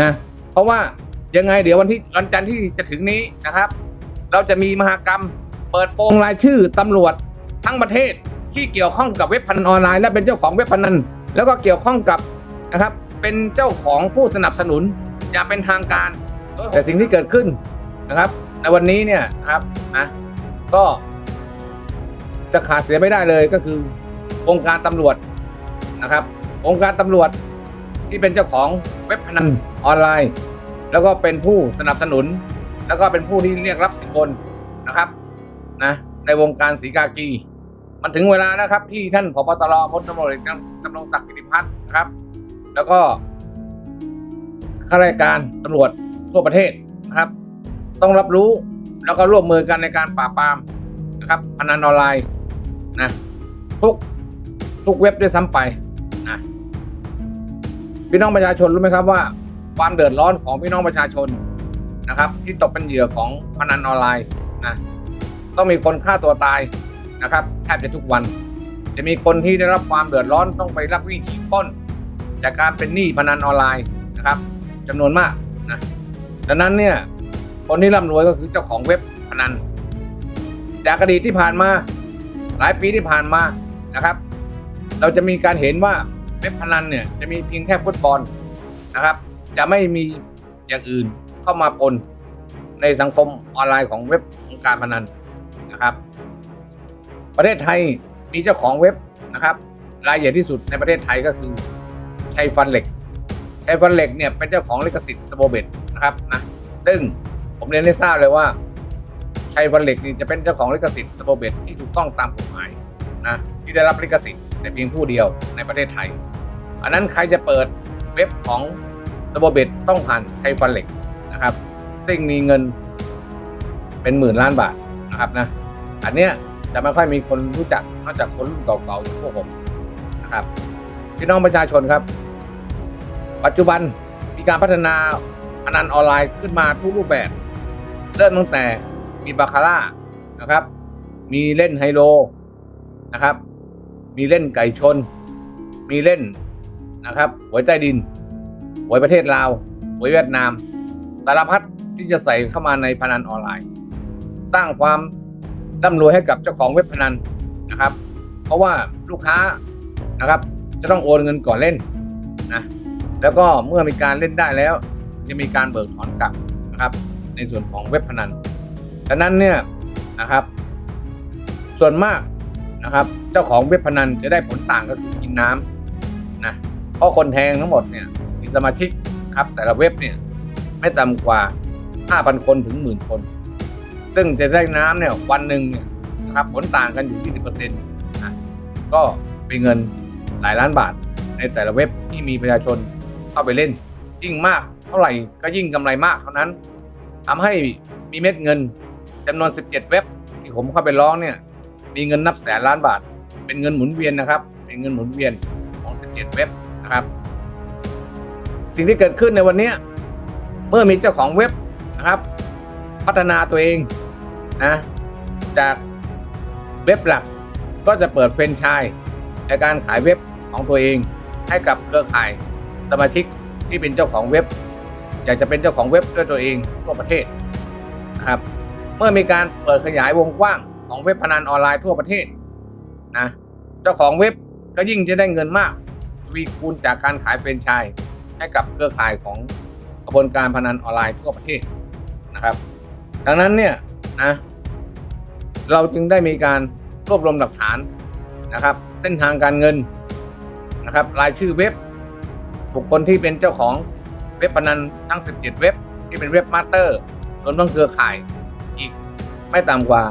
นะเพราะว่ายังไงเดี๋ยววันที่วันจันทร์ที่จะถึงนี้นะครับ เราจะมีมหากรรม เปิดโปงรายชื่อตำรวจทั้งประเทศที่เกี่ยวข้องกับเว็บพนันออนไลน์และเป็นเจ้าของเว็บพนันแล้วก็เกี่ยวข้องกับนะครับเป็นเจ้าของผู้สนับสนุนอย่างเป็นทางการ แต่สิ่งที่เกิดขึ้นนะครับในวันนี้เนี่ยครับนะก็จะขาดเสียไม่ได้เลยก็คือองค์การตำรวจนะครับ องค์การตำรวจ ที่เป็นเจ้าของเว็บพนันออนไลน์ แล้วก็เป็นผู้สนับสนุน แล้วก็เป็นผู้ที่เรียกรับสินบนนะครับนะในวงการสีกากี มันถึงเวลานะครับที่ท่านผบตรพลตำรวจเอกดำรงศักดิ์กิติพัฒน์นะครับ แล้วก็ข้าราชการตำรวจทั่วประเทศนะครับ ต้องรับรู้แล้วก็ร่วมมือกันในการปราบปรามนะครับพนันออนไลน์นะทุกทุกเว็บด้วยซ้ำไปนะ พี่น้องประชาชนรู้ไหมครับว่า ความเดือดร้อนของพี่น้องประชาชนนะครับ ที่ตกเป็นเหยื่อของพนันออนไลน์นะต้องมีคนฆ่าตัวตายนะครับแทบจะทุกวัน จะมีคนที่ได้รับความเดือดร้อนต้องไปรับวิ่งขี่ปล้นจากการเป็นหนี้พนันออนไลน์นะครับจำนวนมากนะดังนั้นเนี่ยคนที่ร่ำรวยก็คือเจ้าของเว็บพนันจากอดีตที่ผ่านมา หลายปีที่ผ่านมานะครับ เราจะมีการเห็นว่า เว็บพนันเนี่ยจะมีเพียงแค่ฟุตบอลนะครับ จะไม่มีอย่างอื่นเข้ามาปนในสังคมออนไลน์ของเว็บของการพนันนะครับ ประเทศไทยมีเจ้าของเว็บนะครับ รายใหญ่ที่สุดในประเทศไทยก็คือชัยฟันเหล็กชัยฟันเหล็กเนี่ยเป็นเจ้าของลิขสิทธิ์สโบเบตนะครับนะซึ่งผมเรียนให้ทราบเลยว่าชัยฟันเหล็กนี่จะเป็นเจ้าของลิขสิทธิ์สโบเบตที่ถูกต้องตามกฎหมายนะที่ได้รับลิขสิทธิ์แต่เพียงผู้เดียวในประเทศไทย อันนั้นใครจะเปิดเว็บของสโบเบตต้องผ่านชัยฟันเหล็กนะครับซึ่งมีเงินเป็นหมื่นล้านบาทนะครับนะอันเนี้ยจะไม่ค่อยมีคนรู้จักนอกจากคนรุ่นเก่าๆอย่างพวกผมนะครับพี่น้องประชาชนครับ ปัจจุบันมีการพัฒนาพนันออนไลน์ขึ้นมาทุกรูปแบบ เริ่มตั้งแต่มีบาคาร่านะครับ มีเล่นไฮโลนะครับ มีเล่นไก่ชน มีเล่น นะครับหวยใต้ดินหวยประเทศลาวหวยเวียดนาม สารพัดที่จะใส่เข้ามาในพนันออนไลน์ สร้างความร่ำรวยให้กับเจ้าของเว็บพนันนะครับ เพราะว่าลูกค้านะครับ จะต้องโอนเงินก่อนเล่นนะแล้วก็เมื่อมีการเล่นได้แล้ว จะมีการเบิกถอนกลับนะครับ ในส่วนของเว็บพนันดังนั้นเนี่ยนะครับ ส่วนมากนะครับ เจ้าของเว็บพนันจะได้ผลต่างก็คือกินน้ำนะ ราะคนแทงทั้งหมดเนี่ยมีสมาชิกครับแต่ละเว็บเนี่ยไม่ต่ำกว่า 5,000 คนถึงหมื่นคน ซึ่งจะได้น้ำเนี่ยวันหนึ่งเนี่ยนะครับผลต่างกันอยู่ 20%นะก็เป็นเงินหลายล้านบาท ในแต่ละเว็บที่มีประชาชนเข้าไปเล่น ยิ่งมากเท่าไหร่ก็ยิ่งกำไรมากเท่านั้นทำให้มีเม็ดเงินจำนวน 17 เว็บที่ผมเข้าไปร้องเนี่ยมีเงินนับแสนล้านบาท เป็นเงินหมุนเวียนนะครับ เป็นเงินหมุนเวียนของ 17 เว็บ นะครับ สิ่งที่เกิดขึ้นในวันนี้เมื่อมีเจ้าของเว็บนะครับ พัฒนาตัวเองนะจากเว็บหลักก็จะเปิดเฟรนไชส์ในการขายเว็บของตัวเอง ให้กับเครือข่ายสมาชิกที่เป็นเจ้าของเว็บ อยากจะเป็นเจ้าของเว็บด้วยตัวเองทั่วประเทศนะครับ เมื่อมีการเปิดขยายวงกว้างของเว็บพนันออนไลน์ทั่วประเทศนะเจ้าของเว็บก็ยิ่งจะได้เงินมาก วีคูณจากการขายเฟรนไชส์ให้กับเครือข่ายของกระบวนการพนันออนไลน์ทั่วประเทศนะครับ ดังนั้นเนี่ยนะเราจึงได้มีการรวบรวมหลักฐานนะครับ เส้นทางการเงินนะครับ รายชื่อเว็บ บุคคลที่เป็นเจ้าของเว็บพนันทั้ง 17 เว็บ ที่เป็นเว็บมาสเตอร์รวมทั้งเครือข่ายอีกไม่ต่ำกว่า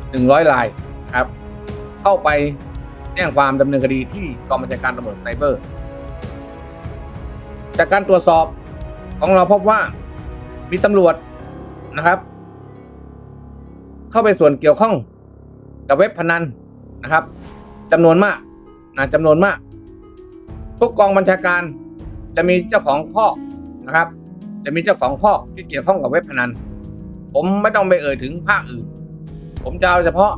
100รายครับ เข้าไป จ้งความดำเนินคดีที่กองบัญชาการตำรวจไซเบอร์ จากการตรวจสอบของเราพบว่ามีตำรวจนะครับ เข้าไปส่วนเกี่ยวข้องกับเว็บพนันนะครับจำนวนมากนะจำนวนมาก ทุกกองบัญชาการจะมีเจ้าของข้อนะครับ จะมีเจ้าของข้อที่เกี่ยวข้องกับเว็บพนัน ผมไม่ต้องไปเอ่ยถึงภาคอื่น ผมจะเอาเฉพาะ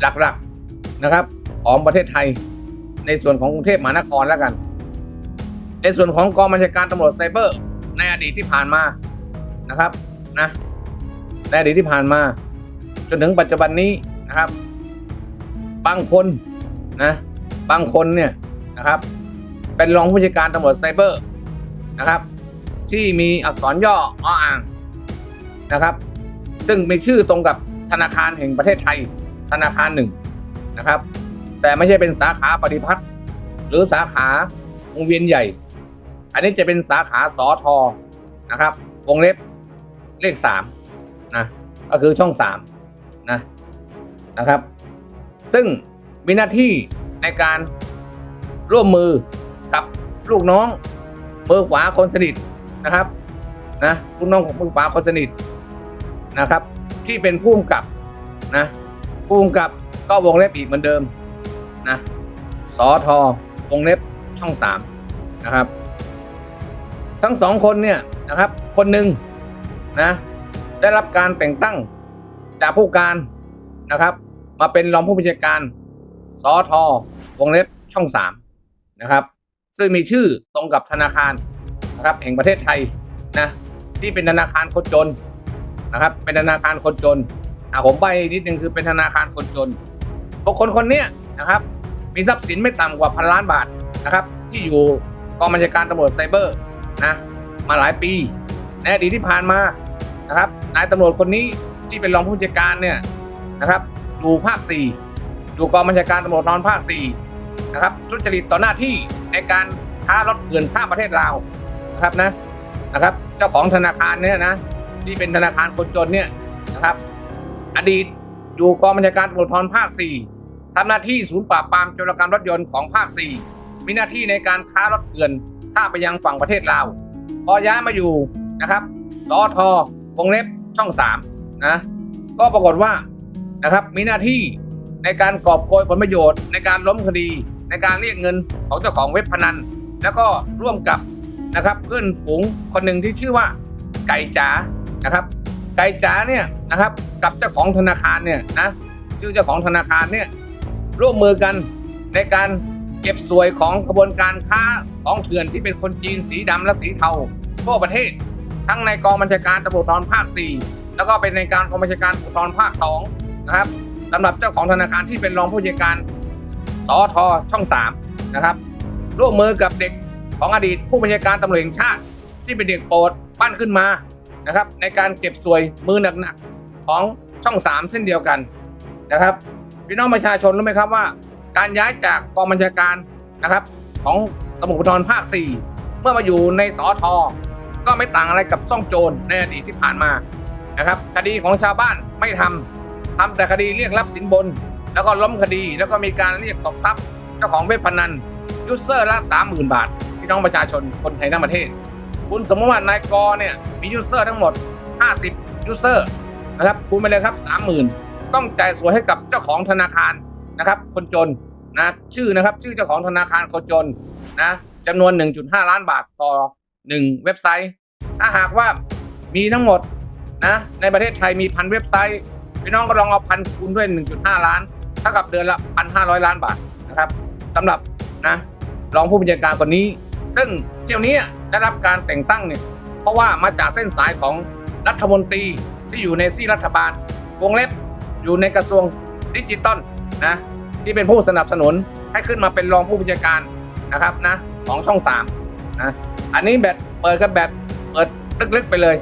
หลักๆนะครับ ของประเทศไทย ในส่วนของกรุงเทพมหานครแล้วกัน ในส่วนของกองบัญชาการตำรวจไซเบอร์ ในอดีตที่ผ่านมานะครับนะในอดีตที่ผ่านมา จนถึงปัจจุบันนี้นะครับ บางคนนะบางคนเนี่ยนะครับ เป็นรองผู้จัดการตำรวจไซเบอร์นะครับ ที่มีอักษรย่อออ่างนะครับ ซึ่งมีชื่อตรงกับธนาคารแห่งประเทศไทยธนาคารหนึ่งนะครับ แต่ไม่ใช่เป็นสาขาปฏิพัฒน์หรือสาขาวงเวียนใหญ่ อันนี้จะเป็นสาขาสอทอนะครับ วงเล็บเลขสามนะก็คือช่องสามนะนะครับ ซึ่งมีหน้าที่ในการร่วมมือกับลูกน้องมือขวาคนสนิทนะครับนะลูกน้องของมือขวาคนสนิทนะครับ ที่เป็นผู้กำกับนะผู้กำกับก็วงเล็บอีกเหมือนเดิม นะสอทอวงเล็บช่องสามนะครับ ทั้งสองคนเนี่ยนะครับ คนหนึ่งนะได้รับการแต่งตั้งจากผู้การนะครับ มาเป็นรองผู้บัญชาการสอทอวงเล็บช่องสามนะครับ ซึ่งมีชื่อตรงกับธนาคารนะครับแห่งประเทศไทยนะที่เป็นธนาคารคนจนนะครับ เป็นธนาคารคนจนอะผมไปนิดนึงคือเป็นธนาคารคนจนบุคคลคนเนี้ยนะครับ มีทรัพย์สินไม่ต่ำกว่าพันล้านบาทนะครับที่อยู่กองบัญชาการตำรวจไซเบอร์นะมาหลายปีในอดีตที่ผ่านมานะครับนายตำรวจคนนี้ที่เป็นรองผู้จัดการเนี่ยนะครับอยู่ภาค 4 อยู่กองบัญชาการตำรวจนอนภาค 4 นะครับทุจริตต่อหน้าที่ในการค้ารถเถื่อนข้ามประเทศลาวนะครับนะนะครับเจ้าของธนาคารเนี่ยนะที่เป็นธนาคารคนจนเนี่ยนะครับ อดีตอยู่กองบัญชาการตำรวจนอนภาค 4 ทำหน้าที่ศูนย์ปราบปรามโจรกรรมรถยนต์ของภาค 4 มีหน้าที่ในการค้ารถเถื่อนข้ามไปยังฝั่งประเทศลาว พอย้ายมาอยู่นะครับสอทอวงเล็บช่อง3นะก็ปรากฏว่านะครับมีหน้าที่ในการกอบโกยผลประโยชน์ ในการล้มคดี ในการเรียกเงินของเจ้าของเว็บพนัน แล้วก็ร่วมกับนะครับเพื่อนฝูงคนหนึ่งที่ชื่อว่าไก่จ๋านะครับไก่จ๋าเนี่ยนะครับกับเจ้าของธนาคารเนี่ยนะชื่อเจ้าของธนาคารเนี่ย ร่วมมือกันในการเก็บสวยของกระบวนการค้าของเถื่อนที่เป็นคนจีนสีดำและสีเทาทั่วประเทศ ทั้งในกองบัญชาการตำรวจภูธรภาค 4 แล้วก็เป็นในการกองบัญชาการตำรวจภูธรภาค 2 นะครับสำหรับเจ้าของธนาคารที่เป็นรองผู้จัดการสอทอช่อง 3 นะครับ ร่วมมือกับเด็กของอดีตผู้บัญชาการตำรวจแห่งชาติ ที่เป็นเด็กโปรดปั้นขึ้นมานะครับ ในการเก็บสวยมือหนักๆของช่อง 3 เช่นเดียวกันนะครับ พี่น้องประชาชนรู้ไหมครับว่า การย้ายจากกองบัญชาการนะครับ ของตำรวจภูธรภาค 4 เมื่อมาอยู่ในสอทอก็ไม่ต่างอะไรกับซ่องโจรในอดีตที่ผ่านมานะครับ คดีของชาวบ้านไม่ทำทำแต่คดีเรียกรับสินบน แล้วก็ล้มคดีแล้วก็มีการเรียกตบทรัพย์ เจ้าของเว็บพนันยูเซอร์ละสามหมื่นบาทพี่น้องประชาชนคนไทยทั้งประเทศ คุณสมมติว่านายกเนี่ยมียูเซอร์ทั้งหมด 50ยูเซอร์นะครับคูณไปเลยครับ 30,000 ต้องจ่ายสวยให้กับเจ้าของธนาคารนะครับ คนจนนะชื่อนะครับชื่อเจ้าของธนาคารคนจนนะจำนวน 1.5 ล้านบาทต่อ 1 เว็บไซต์ ถ้าหากว่ามีทั้งหมดนะในประเทศไทยมีพันเว็บไซต์พี่น้องก็ลองเอาพันคูณด้วย 1.5 ล้านเท่ากับเดือนละ 1,500 ล้านบาทนะครับสำหรับนะรองผู้บัญชาการคนนี้ ซึ่งเที่ยวนี้ได้รับการแต่งตั้งเนี่ยเพราะว่ามาจากเส้นสายของรัฐมนตรีที่อยู่ในซี่รัฐบาลวงเล็บ อยู่ในกระทรวงดิจิตอลนะที่เป็นผู้สนับสนุนให้ขึ้นมาเป็นรองผู้บัญชาการนะครับนะของช่องสามนะอันนี้แบบเปิดกันแบบเปิดลึกๆไปเลย